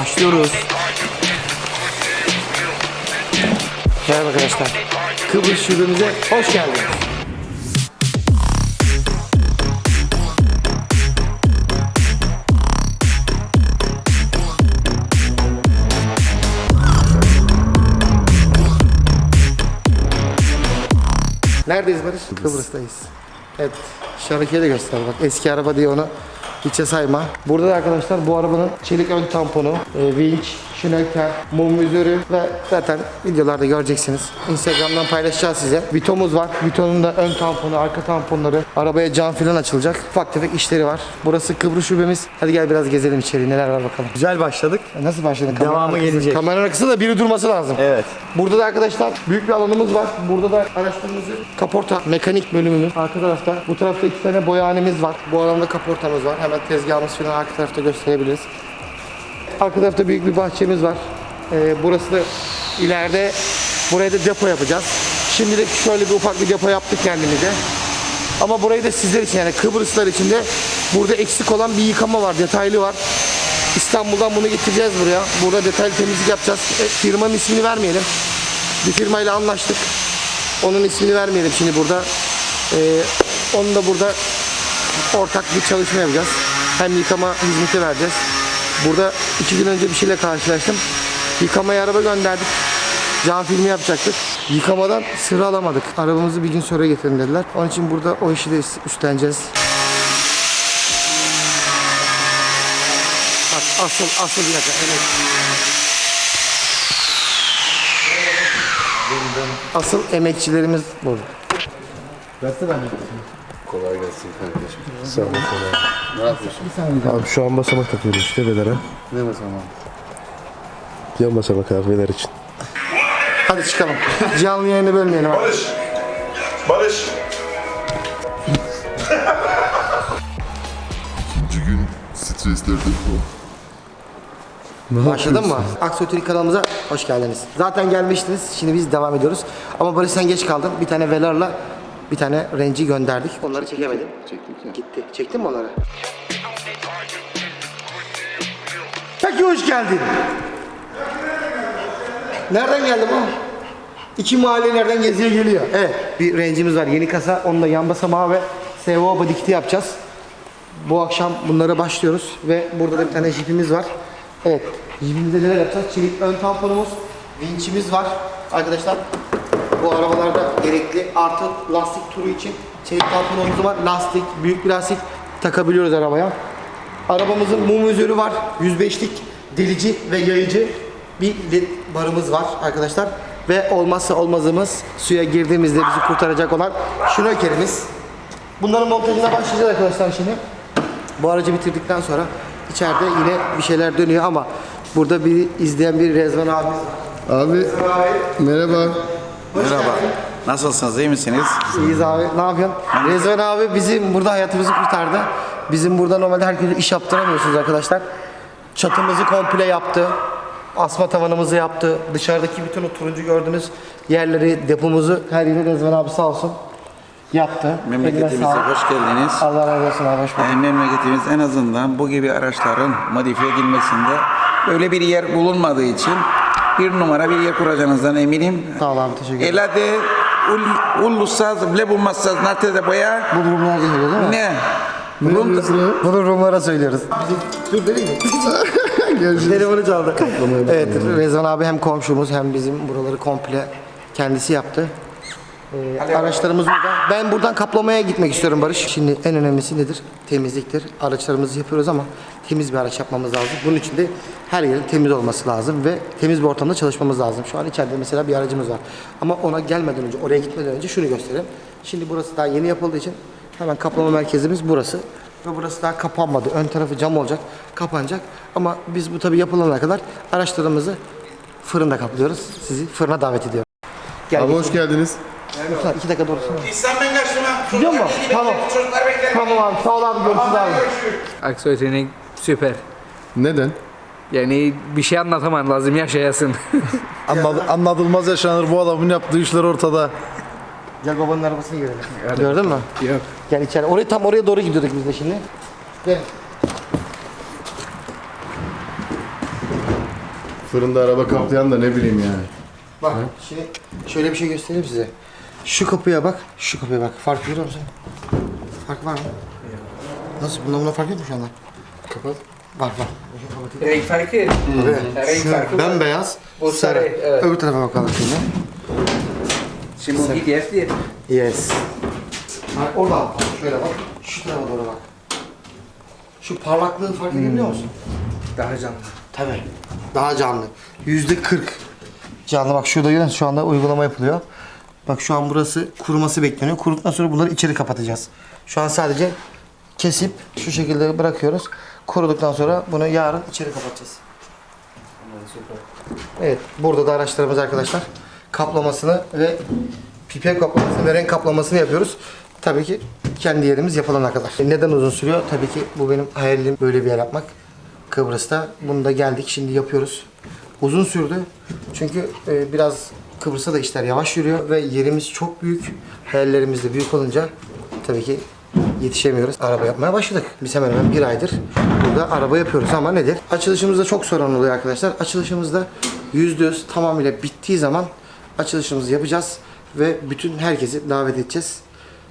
Başlıyoruz. Merhaba arkadaşlar. Kıbrıs şubemize hoş geldiniz. Neredeyiz Barış? Kıbrıs'tayız. Evet. Hareketi de göster bak. Eski araba diye onu hiçe sayma. Burada da arkadaşlar bu arabanın çelik ön tamponu, e, vinç, şnöker, mum vizörü ve zaten videolarda göreceksiniz. Instagram'dan paylaşacağız size. Vitomuz var. Vitonun da ön tamponu, arka tamponları, arabaya cam filan açılacak. Ufak tefek işleri var. Burası Kıbrıs şubemiz. Hadi gel biraz gezelim içeri. Neler var bakalım. Güzel başladık. Nasıl başladın? Devamı Kamera arkası- gelecek. Kamera arkasında da biri durması lazım. Evet. Burada da arkadaşlar büyük bir alanımız var. Burada da araçlarımızı kaporta mekanik bölümümüz. Arka tarafta. Bu tarafta iki tane boyahanemiz var. Bu alanda kaportamız var. Hemen tezgahımız falan arka tarafta gösterebiliriz. Arka tarafta büyük bir bahçemiz var. Ee, burası da ileride buraya da depo yapacağız. Şimdilik şöyle bir ufak bir depo yaptık kendimize. Ama burayı da sizler için yani Kıbrıslar için de burada eksik olan bir yıkama var, detaylı var. İstanbul'dan bunu getireceğiz buraya. Burada detaylı temizlik yapacağız. E, firmanın ismini vermeyelim. Bir firmayla anlaştık. Onun ismini vermeyelim şimdi burada. E, onu da burada ortak bir çalışma yapacağız. Hem yıkama hizmeti vereceğiz. Burada iki gün önce bir şeyle karşılaştım. Yıkamaya araba gönderdik. Cam filmi yapacaktık. Yıkamadan sıra alamadık. Arabamızı bir gün sonra getirin dediler. Onun için burada o işi de üstleneceğiz. Bak asıl asıl bir dakika. Evet. Asıl emekçilerimiz burada. Kolay gelsin kardeşim. Sağ olun. Ne yapıyorsun? Abi şu an basamak takıyoruz işte belere. Ne mesela? Yan basamak abi beler için. Hadi çıkalım. Canlı yayını bölmeyelim. abi. Barış. Barış. İkinci gün streslerde Başladın mı? Aksoturik kanalımıza hoş geldiniz. Zaten gelmiştiniz. Şimdi biz devam ediyoruz. Ama Barış sen geç kaldın. Bir tane Velar'la bir tane Range'i gönderdik. Onları çekemedim. Çektik ya. Gitti. Çektin mi onları? Peki hoş geldin. Nereden geldi bu? İki mahallelerden geziye geliyor. Evet. Bir Range'imiz var. Yeni kasa. Onunla yan basamağı ve SVO body kit'i yapacağız. Bu akşam bunlara başlıyoruz ve burada da bir tane jipimiz var. Evet, jipimizde neler yapacağız? Çelik ön tamponumuz, vinçimiz var. Arkadaşlar bu arabalarda gerekli artı lastik turu için çelik tamponumuz var. Lastik, büyük bir lastik takabiliyoruz arabaya. Arabamızın mum üzeri var. 105'lik delici ve yayıcı bir led barımız var arkadaşlar. Ve olmazsa olmazımız suya girdiğimizde bizi kurtaracak olan şnokerimiz. Bunların montajına başlayacağız arkadaşlar şimdi. Bu aracı bitirdikten sonra içeride yine bir şeyler dönüyor ama burada bir izleyen bir Rezvan abimiz var. Abi merhaba. Merhaba. Nasılsınız? iyi misiniz? İyiyiz abi. Ne yapıyorsun? Rezvan abi bizim burada hayatımızı kurtardı. Bizim burada normalde herkese iş yaptıramıyorsunuz arkadaşlar. Çatımızı komple yaptı. Asma tavanımızı yaptı. Dışarıdaki bütün o turuncu gördüğünüz yerleri, depomuzu her yeri Rezvan abi sağ olsun yaptı. Memleketimize hoş geldiniz. Allah razı olsun abi. Hoş bulduk. Ee, Memleketimiz en azından bu gibi araçların modifiye edilmesinde öyle bir yer bulunmadığı için bir numara bir yer kuracağınızdan eminim. Sağ ol abi. Teşekkür ederim. Elade ul, ulusaz bile bulmazsaz nate boya Bu durumlara geliyor değil mi? ne? Bunu, bunu Rumlara söylüyoruz. Dur değil mi? Telefonu çaldı. evet Rezvan abi hem komşumuz hem bizim buraları komple kendisi yaptı. Ee, araçlarımız burada. Ben buradan kaplamaya gitmek istiyorum Barış. Şimdi en önemlisi nedir? Temizliktir. Araçlarımızı yapıyoruz ama temiz bir araç yapmamız lazım. Bunun için de her yerin temiz olması lazım ve temiz bir ortamda çalışmamız lazım. Şu an içeride mesela bir aracımız var. Ama ona gelmeden önce, oraya gitmeden önce şunu göstereyim. Şimdi burası daha yeni yapıldığı için hemen kaplama merkezimiz burası. Ve burası daha kapanmadı. Ön tarafı cam olacak, kapanacak. Ama biz bu tabii yapılana kadar araçlarımızı fırında kaplıyoruz. Sizi fırına davet ediyorum. Gel. Abi hoş geldiniz. Lütfen iki dakika doğrusunu. İslam ben kaçtım ha. Gidiyor mu? Tamam. Çocuklar bekler. Tamam abi sağ ol abi görüşürüz abi. Aksoy senin süper. Neden? Yani bir şey anlataman lazım yaşayasın. Anladı, anladılmaz yaşanır bu adamın yaptığı işler ortada. Gel babanın arabasını görelim. Gördün mü? Yok. Gel içeri. Oraya tam oraya doğru gidiyorduk biz de şimdi. Gel. Fırında araba kaplayan da ne bileyim yani. Bak şimdi şöyle bir şey göstereyim size. Şu kapıya bak, şu kapıya bak. Fark görüyor musun? Fark var mı? Nasıl? Bundan buna fark yok mu şu anda? Kapat. Var var. Renk farkı. Renk Şu farkı var. bembeyaz, Bu sarı. sarı, evet. Öbür tarafa bakalım şimdi. Şimdi bu GTF değil. Yes. Ha, oradan bak, şöyle bak. Şu tarafa doğru bak. Şu parlaklığı fark edebiliyor musun? Daha canlı. Tabii. Daha canlı. Yüzde kırk. Canlı bak şurada görüyorsun şu anda uygulama yapılıyor. Bak şu an burası kuruması bekleniyor. Kuruduktan sonra bunları içeri kapatacağız. Şu an sadece kesip şu şekilde bırakıyoruz. Kuruduktan sonra bunu yarın içeri kapatacağız. Evet, burada da araçlarımız arkadaşlar kaplamasını ve pipet kaplamasını ve renk kaplamasını yapıyoruz. Tabii ki kendi yerimiz yapılana kadar. Neden uzun sürüyor? Tabii ki bu benim hayalim böyle bir yer yapmak. Kıbrıs'ta. Bunu da geldik şimdi yapıyoruz. Uzun sürdü. Çünkü e, biraz Kıbrıs'ta da işler yavaş yürüyor ve yerimiz çok büyük. Hayallerimiz de büyük olunca tabii ki yetişemiyoruz. Araba yapmaya başladık. Biz hemen hemen bir aydır burada araba yapıyoruz ama nedir? Açılışımızda çok sorun oluyor arkadaşlar. Açılışımızda %100 tamamıyla bittiği zaman açılışımızı yapacağız ve bütün herkesi davet edeceğiz.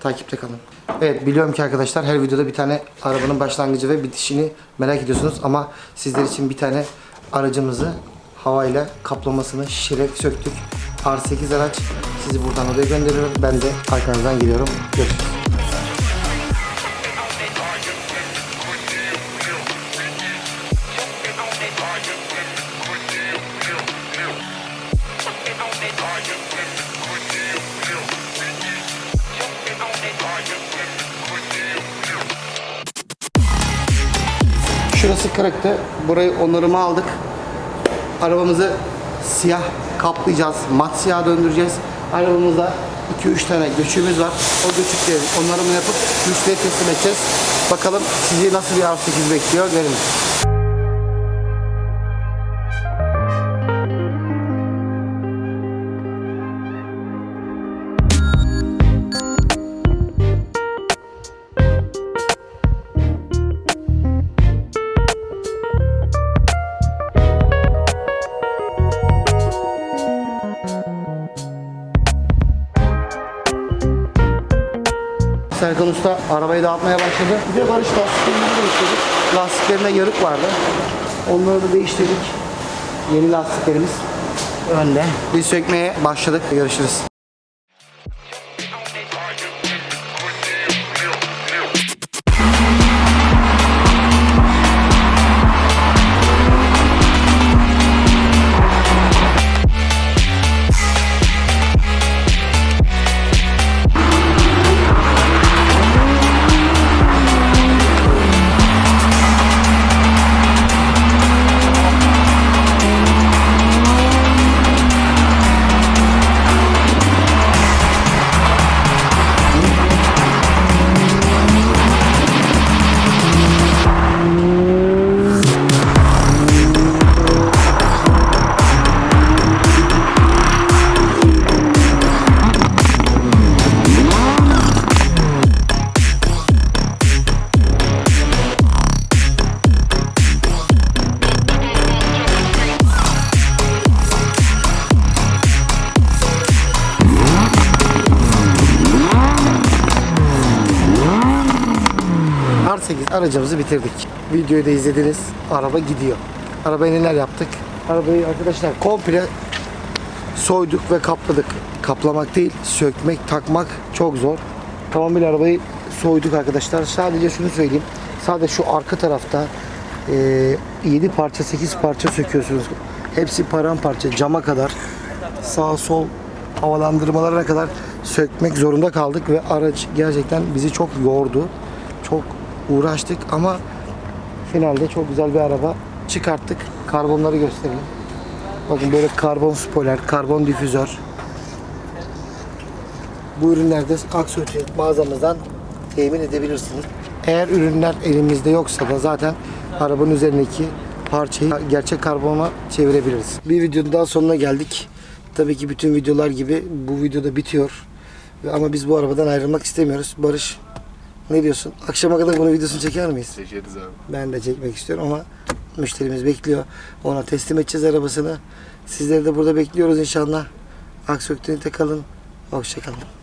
Takipte kalın. Evet biliyorum ki arkadaşlar her videoda bir tane arabanın başlangıcı ve bitişini merak ediyorsunuz ama sizler için bir tane aracımızı havayla kaplamasını şişirerek söktük. R8 araç sizi buradan oraya gönderiyorum. Ben de arkanızdan geliyorum. Görüşürüz. Şurası kırıktı. Burayı onarıma aldık. Arabamızı siyah kaplayacağız. Mat siyah döndüreceğiz. Arabamızda 2-3 tane göçüğümüz var. O göçükleri onarımını yapıp müşteriye teslim edeceğiz. Bakalım sizi nasıl bir R8 bekliyor görün. Usta arabayı dağıtmaya başladı. Bir de Barış lastiklerini değiştirdik. Lastiklerinde yarık vardı. Onları da değiştirdik. Yeni lastiklerimiz önde. Biz sökmeye başladık. Görüşürüz. Aracımızı bitirdik. Videoyu da izlediniz. Araba gidiyor. Arabaya neler yaptık? Arabayı arkadaşlar komple soyduk ve kapladık. Kaplamak değil, sökmek, takmak çok zor. Tamamıyla arabayı soyduk arkadaşlar. Sadece şunu söyleyeyim. Sadece şu arka tarafta eee 7 parça, 8 parça söküyorsunuz. Hepsi paramparça, cama kadar. Sağ sol havalandırmalarına kadar sökmek zorunda kaldık ve araç gerçekten bizi çok yordu. Uğraştık ama finalde çok güzel bir araba çıkarttık. Karbonları göstereyim. Bakın böyle karbon spoiler, karbon difüzör. Bu ürünlerde Aksoy'un mağazamızdan temin edebilirsiniz. Eğer ürünler elimizde yoksa da zaten arabanın üzerindeki parçayı gerçek karbona çevirebiliriz. Bir videonun daha sonuna geldik. Tabii ki bütün videolar gibi bu videoda bitiyor. Ama biz bu arabadan ayrılmak istemiyoruz. Barış ne diyorsun? Akşama kadar bunun videosunu çeker miyiz? Çekeriz abi. Ben de çekmek istiyorum ama müşterimiz bekliyor. Ona teslim edeceğiz arabasını. Sizleri de burada bekliyoruz inşallah. Aksöktürk'te kalın. Hoşçakalın.